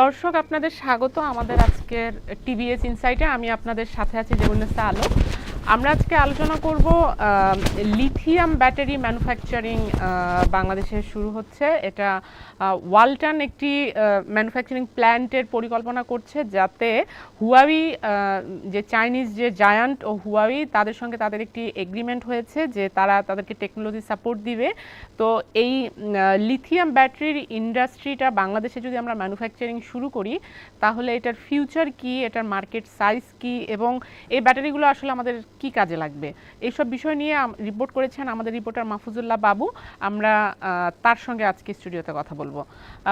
দর্শক আপনাদের স্বাগত আমাদের আজকের টিভিএস ইনসাইটে আমি আপনাদের সাথে আছি জেগুন্নেসা আলো আমরা আজকে আলোচনা করব লিথিয়াম ব্যাটারি ম্যানুফ্যাকচারিং বাংলাদেশে শুরু হচ্ছে। এটা ওয়ালটন একটি ম্যানুফ্যাকচারিং প্ল্যান্টের পরিকল্পনা করছে যাতে হুয়াওই যে চাইনিজ যে জায়ান্ট ও হুয়াওই তাদের সঙ্গে তাদের একটি এগ্রিমেন্ট হয়েছে যে তারা তাদেরকে টেকনোলজি সাপোর্ট দিবে। তো এই লিথিয়াম ব্যাটারির ইন্ডাস্ট্রিটা বাংলাদেশে যদি আমরা ম্যানুফ্যাকচারিং শুরু করি, তাহলে এটার ফিউচার কি, এটার মার্কেট সাইজ কি, এবং এই ব্যাটারিগুলো আসলে আমাদের কি কাজে লাগবে? এইসব বিষয় নিয়ে রিপোর্ট করেছেন আমাদের রিপোর্টার মাহফুজুল্লাহ বাবু। আমরা তার সঙ্গে আজকে স্টুডিওতে কথা বলব।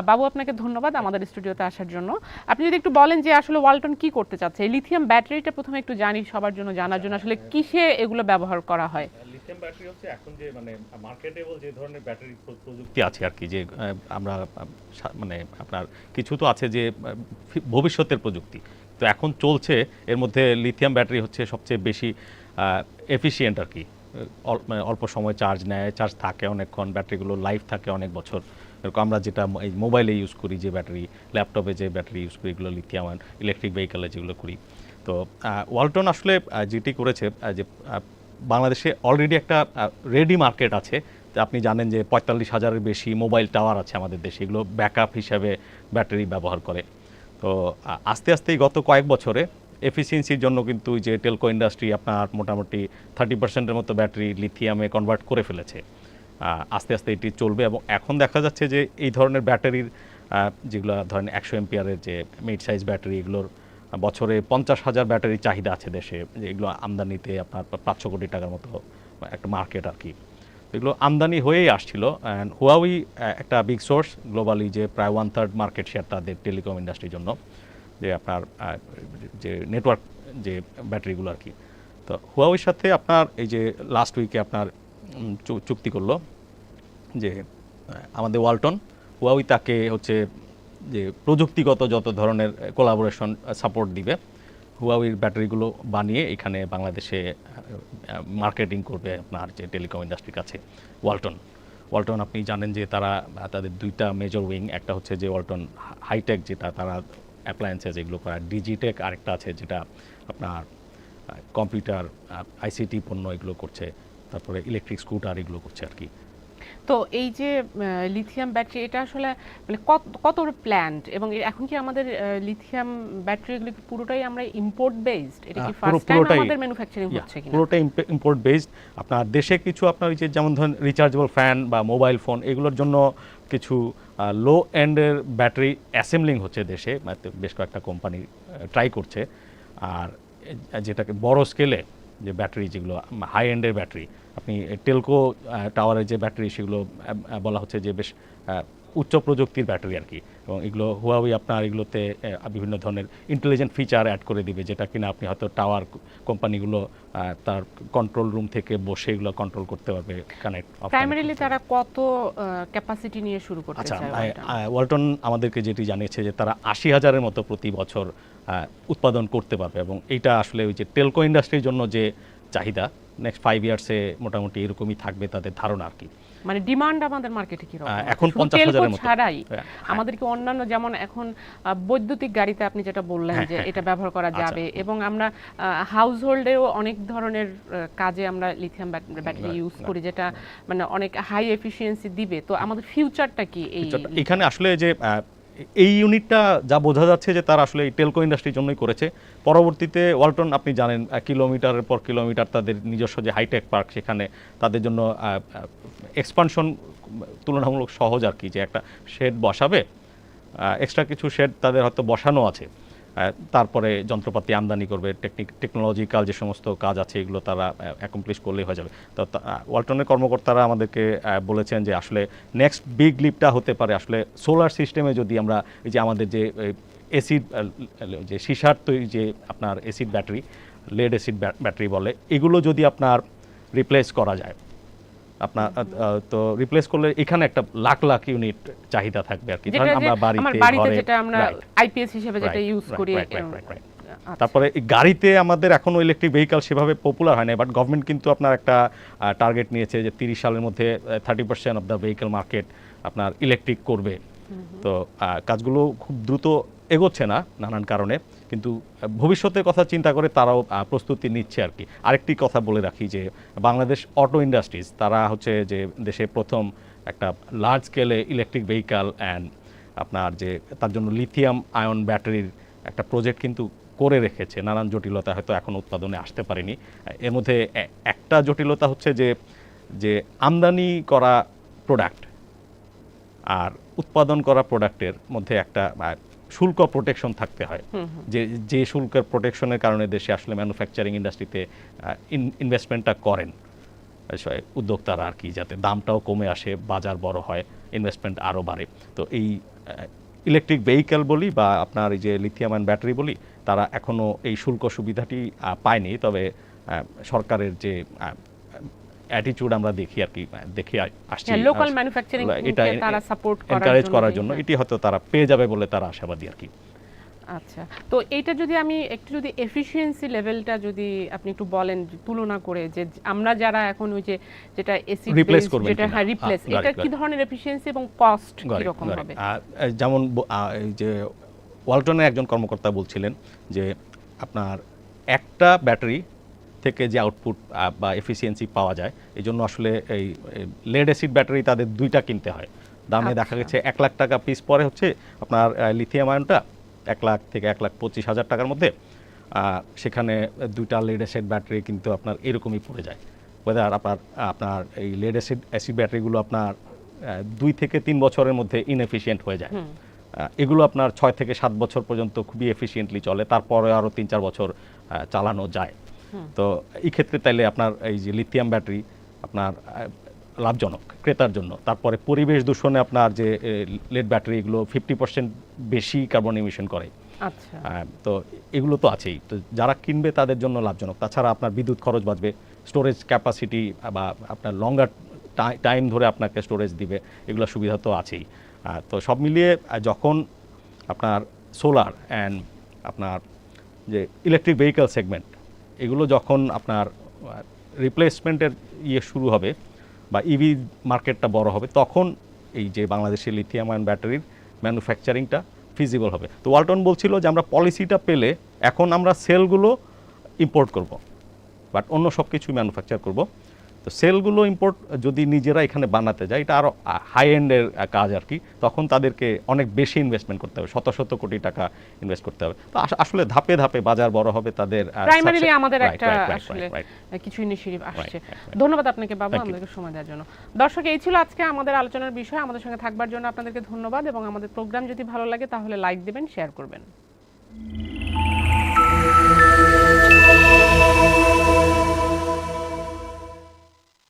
বাবু আপনাকে ধন্যবাদ আমাদের স্টুডিওতে আসার জন্য। আপনি যদি একটু বলেন যে আসলে ওয়ালটন কি করতে চাচ্ছে? লিথিয়াম ব্যাটারিটা প্রথমে একটু জানি সবার জন্য জানার জন্য আসলে কিসে এগুলো ব্যবহার করা হয়? লিথিয়াম ব্যাটারি হচ্ছে এখন যে মানে মার্কেটেবল যে ধরনের ব্যাটারি প্রযুক্তি আছে আর কি যে আমরা মানে আপনার কিছু তো আছে যে ভবিষ্যতের প্রযুক্তি। তো এখন চলছে এর মধ্যে লিথিয়াম ব্যাটারি হচ্ছে সবচেয়ে বেশি এফিসিয়েন্ট আর কি। মানে অল্প সময় চার্জ নেয় চার্জ থাকে অনেকক্ষণ, ব্যাটারিগুলো লাইফ থাকে অনেক বছর। এরকম আমরা যেটা এই মোবাইলে ইউজ করি যে ব্যাটারি ল্যাপটপে যে ব্যাটারি ইউজ করি, এগুলো লিথিয়াম ইলেকট্রিক ভেহিকেলে যেগুলো করি। তো ওয়ালটন আসলে যেটি করেছে যে বাংলাদেশে অলরেডি একটা রেডি মার্কেট আছে। আপনি জানেন যে পঁয়তাল্লিশ হাজারের বেশি মোবাইল টাওয়ার আছে আমাদের দেশে। এগুলো ব্যাকআপ হিসাবে ব্যাটারি ব্যবহার করে। তো আস্তে আস্তেই গত কয়েক বছরে এফিসিয়েন্সির জন্য কিন্তু যে টেলকো ইন্ডাস্ট্রি আপনার মোটামুটি থার্টি পার্সেন্টের মতো ব্যাটারি লিথিয়ামে কনভার্ট করে ফেলেছে। আস্তে আস্তে এটি চলবে এবং এখন দেখা যাচ্ছে যে এই ধরনের ব্যাটারির যেগুলো ধরেন একশো এমপিয়ারের যে মিড সাইজ ব্যাটারি এগুলোর বছরে পঞ্চাশ হাজার ব্যাটারি চাহিদা আছে দেশে। যে এগুলো আমদানিতে আপনার পাঁচশো কোটি টাকার মতো একটা মার্কেট আর কি। এগুলো আমদানি হয়েই আসছিল অ্যান্ড হুয়াউই একটা বিগ সোর্স গ্লোবালি যে প্রায় ওয়ান থার্ড মার্কেট শেয়ার তাদের টেলিকম ইন্ডাস্ট্রির জন্য। যে আপনার যে নেটওয়ার্ক যে ব্যাটারিগুলো আর কি। তো হুয়াওইর সাথে আপনার এই যে লাস্ট উইকে আপনার চুক্তি করল যে আমাদের ওয়ালটন হুয়াওই তাকে হচ্ছে যে প্রযুক্তিগত যত ধরনের কোলাবোরেশন সাপোর্ট দিবে হুয়াওইর ব্যাটারিগুলো বানিয়ে এখানে বাংলাদেশে মার্কেটিং করবে আপনার যে টেলিকম ইন্ডাস্ট্রির কাছে ওয়ালটন ওয়ালটন আপনি জানেন যে তারা, তাদের দুইটা মেজর উইং একটা হচ্ছে যে ওয়ালটন হাইটেক যেটা তারা অ্যাপ্লায়েন্সেস এগুলো করা। ডিজিটেক আরেকটা আছে যেটা আপনার কম্পিউটার আইসিটি পণ্য এগুলো করছে, তারপরে ইলেকট্রিক স্কুটার এগুলো করছে আর কি। তো এই যে লিথিয়াম ব্যাটারি এটা আসলে মানে কত কত প্ল্যান্ট এবং এখন কি আমাদের লিথিয়াম ব্যাটারিগুলো কি পুরোটাই আমরা ইম্পোর্ট বেসড এটা কি ফার্স্ট টাইম আমাদের ম্যানুফ্যাকচারিং হচ্ছে কিনা? পুরোটা ইম্পোর্ট বেসড আপনার দেশে কিছু আপনার ওই যে যেমন ধরেন রিচার্জেবল ফ্যান বা মোবাইল ফোন এগুলোর জন্য কিছু লো এন্ডের ব্যাটারি অ্যাসেম্বলিং হচ্ছে দেশে। মানে বেশ কয়েকটা কোম্পানি ট্রাই করছে। আর যেটাকে বড় স্কেলে যে ব্যাটারি যেগুলো হাই এন্ডের ব্যাটারি, আপনি টেলকো টাওয়ারের যে ব্যাটারি, সেগুলো বলা হচ্ছে যে বেশ উচ্চ প্রযুক্তির ব্যাটারি আর কি। এবং এগুলো হুয়াওই আপনার এগুলোতে বিভিন্ন ধরনের ইন্টেলিজেন্ট ফিচার অ্যাড করে দিবে যেটা কিনা আপনি হয়তো টাওয়ার কোম্পানিগুলো তার কন্ট্রোল রুম থেকে বসে এগুলো কন্ট্রোল করতে পারবে কানেক্ট প্রাইমারিলি তারা কত ক্যাপাসিটি নিয়ে শুরু করতে আচ্ছা ওয়ালটন? আমাদেরকে যেটি জানিয়েছে যে তারা আশি হাজারের মতো প্রতি বছর উৎপাদন করতে পারবে এবং এইটা আসলে ওই যে টেলকো ইন্ডাস্ট্রির জন্য যে চাহিদা নেক্সট ফাইভ ইয়ার্সে মোটামুটি এরকমই থাকবে তাদের ধারণা আর কি। মানে ডিমান্ড আমাদের মার্কেটে কি রকম এখন শুধু 50 telco মতো। ছাড়াই আমাদেরকে আমাদের কি অন্যান্য যেমন এখন বৈদ্যুতিক গাড়িতে আপনি যেটা বললেন হ্যাঁ, যে হ্যাঁ, এটা ব্যবহার করা আচ্ছা। যাবে এবং আমরা হাউস হোল্ডেও অনেক ধরনের কাজে আমরা লিথিয়াম ব্যাটারি ইউজ করি যেটা মানে অনেক হাই এফিসিয়েন্সি দিবে তো আমাদের ফিউচারটা কি এই। এখানে আসলে যে এই ইউনিটটা যা বোঝা যাচ্ছে যে তার আসলে এই টেলকো ইন্ডাস্ট্রির জন্যই করেছে, পরবর্তীতে ওয়ালটন, আপনি জানেন কিলোমিটারের পর কিলোমিটার তাদের নিজস্ব যে হাইটেক পার্ক সেখানে তাদের জন্য এক্সপানশন তুলনামূলক সহজ আর কি, যে একটা শেড বসাবে এক্সট্রা কিছু শেড তাদের হয়তো বসানো আছে। তারপরে যন্ত্রপাতি আমদানি করবে টেকনিক টেকনোলজিক্যাল যে সমস্ত কাজ আছে, এগুলো তারা অ্যাকমপ্লিশ করলেই হয়ে যাবে। তো ওয়ালটনের কর্মকর্তারা আমাদেরকে বলেছেন যে আসলে নেক্সট বিগ লিপটা হতে পারে আসলে সোলার সিস্টেমে যদি আমরা, এই যে আমাদের যে এসিড যে সিসার তৈরি যে আপনার acid battery lead acid battery বলে, এগুলো যদি আপনার রিপ্লেস করা যায় আপনার তো রিপ্লেস করলে এখানে একটা লাখ লাখ ইউনিট চাহিদা থাকবে আর কি যে আমরা বাড়িতে বাড়িতে যেটা আমরা আইপিএস হিসেবে যেটা ইউজ করি. আচ্ছা। তারপরে গাড়িতে আমাদের এখনও ইলেকট্রিক ভেহিকাল সেভাবে পপুলার হয় না বাট গভর্নমেন্ট কিন্তু আপনার একটা টার্গেট নিয়েছে যে তিরিশ সালের মধ্যে thirty percent of the vehicle market আপনার ইলেকট্রিক করবে তো কাজগুলো খুব দ্রুত এগোচ্ছে না নানান কারণে, কিন্তু ভবিষ্যতের কথা চিন্তা করে তারাও প্রস্তুতি নিচ্ছে আর কি। আরেকটি কথা বলে রাখি যে, বাংলাদেশ অটো ইন্ডাস্ট্রিজ, তারা হচ্ছে যে, দেশে প্রথম একটা লার্জ স্কেলে ইলেকট্রিক ভেহিকাল অ্যান্ড আপনার যে, তার জন্য লিথিয়াম আয়ন ব্যাটারির একটা প্রজেক্ট কিন্তু করে রেখেছে। নানান জটিলতা হয়তো এখন উৎপাদনে আসতে পারেনি। এর মধ্যে একটা জটিলতা হচ্ছে যে যে আমদানি করা প্রোডাক্ট আর উৎপাদন করা প্রোডাক্টের মধ্যে একটা শুল্ক প্রোটেকশন থাকতে হয়। যে যে শুল্কের প্রোটেকশনের কারণে দেশে আসলে ম্যানুফ্যাকচারিং ইন্ডাস্ট্রিতে ইনভেস্টমেন্টটা করেন। উদ্যোক্তারা আর কি, যাতে দামটাও কমে আসে, বাজার বড় হয় ইনভেস্টমেন্ট আরও বাড়ে। তো এই ইলেকট্রিক ভেহিক্যাল বলি বা আপনার এই যে লিথিয়াম ব্যাটারি বলি, তারা এখনও এই শুল্ক সুবিধাটি পায়নি। তবে সরকারের যে অ্যাটিটিউড আমরা দেখি আর কি দেখে আসছি। লোকাল ম্যানুফ্যাকচারিং এটা তারা সাপোর্ট এনকারেজ করার জন্য। এটি হয়তো তারা পেয়ে যাবে বলে তারা আশাবাদী আর কি। আচ্ছা তো এইটা যদি আমি একটু যদি এফিসিয়েন্সি লেভেলটা যদি আপনি একটু বলেন তুলনা করে যে আমরা যারা এখন ওই যে যেটা এসি রিপ্লেস করবেন যেটা হ্যাঁ রিপ্লেস এটা কি ধরনের এফিসিয়েন্সি এবং কস্ট গড়ে, কীরকম গড়ে। হবে? যেমন যে ওয়ালটনের একজন কর্মকর্তা বলছিলেন যে আপনার একটা ব্যাটারি থেকে যে আউটপুট বা এফিসিয়েন্সি পাওয়া যায় এই জন্য আসলে এই লেড অ্যাসিড ব্যাটারি তাদের দুইটা কিনতে হয়। দামে দেখা আচ্ছা। গেছে এক লাখ টাকা পিস পরে হচ্ছে আপনার লিথিয়াম আয়নটা এক লাখ থেকে এক লাখ পঁচিশ হাজার টাকার মধ্যে সেখানে দুইটা লেড অ্যাসিড ব্যাটারি কিন্তু আপনার এরকমই পড়ে যায়। ওয়েদার আপনার আপনার এই লেড অ্যাসিড অ্যাসিড ব্যাটারিগুলো আপনার দুই থেকে তিন বছরের মধ্যে ইনএফিশিয়েন্ট হয়ে যায়। এগুলো আপনার ছয় থেকে সাত বছর পর্যন্ত খুবই এফিসিয়েন্টলি চলে তারপরে আরও তিন চার বছর চালানো যায়। তো এই ক্ষেত্রে তাইলে আপনার এই যে লিথিয়াম ব্যাটারি আপনার লাভজনক ক্রেতার জন্য। তারপরে পরিবেশ দূষণে আপনার যে লেড ব্যাটারি এগুলো ফিফটি পার্সেন্ট বেশি কার্বন ইমিশন করে। আচ্ছা। তো এগুলো তো আছেই। তো যারা কিনবে তাদের জন্য লাভজনক। তাছাড়া আপনার বিদ্যুৎ খরচ বাঁচবে স্টোরেজ ক্যাপাসিটি বা আপনার লঙ্গার টাইম ধরে আপনাকে স্টোরেজ দিবে এগুলো সুবিধা তো আছেই। তো সব মিলিয়ে যখন আপনার সোলার অ্যান্ড আপনার যে ইলেকট্রিক ভেহিক্যাল সেগমেন্ট এগুলো যখন আপনার রিপ্লেসমেন্টের ইয়ে শুরু হবে বা ইভি মার্কেটটা বড় হবে, তখন এই যে বাংলাদেশের লিথিয়াম আয়ন ব্যাটারির ম্যানুফ্যাকচারিংটা ফিজিবল হবে। তো ওয়ালটন বলছিল যে আমরা পলিসিটা পেলে এখন আমরা সেলগুলো ইম্পোর্ট করব বাট অন্য সব কিছু ম্যানুফ্যাকচার করব। তো সেলগুলো ইম্পোর্ট যদি নিজেরা এখানে বানাতে যায় এটা আরও হাই এন্ডের কাজ আর কি তখন তাদেরকে অনেক বেশি ইনভেস্টমেন্ট করতে হবে শত শত কোটি টাকা ইনভেস্ট করতে হবে। তো আসলে ধাপে ধাপে বাজার বড় হবে তাদের প্রাইমারিলি আমাদের একটা আসলে. কিছু ইনিশিয়েটিভ আসছে. ধন্যবাদ আপনাকে বাবা আমাদেরকে সময় দেওয়ার জন্য। দর্শক এই ছিল আজকে আমাদের আলোচনার বিষয়। আমাদের সঙ্গে থাকবার জন্য আপনাদেরকে ধন্যবাদ এবং আমাদের প্রোগ্রাম যদি ভালো লাগে তাহলে লাইক দেবেন শেয়ার করবেন।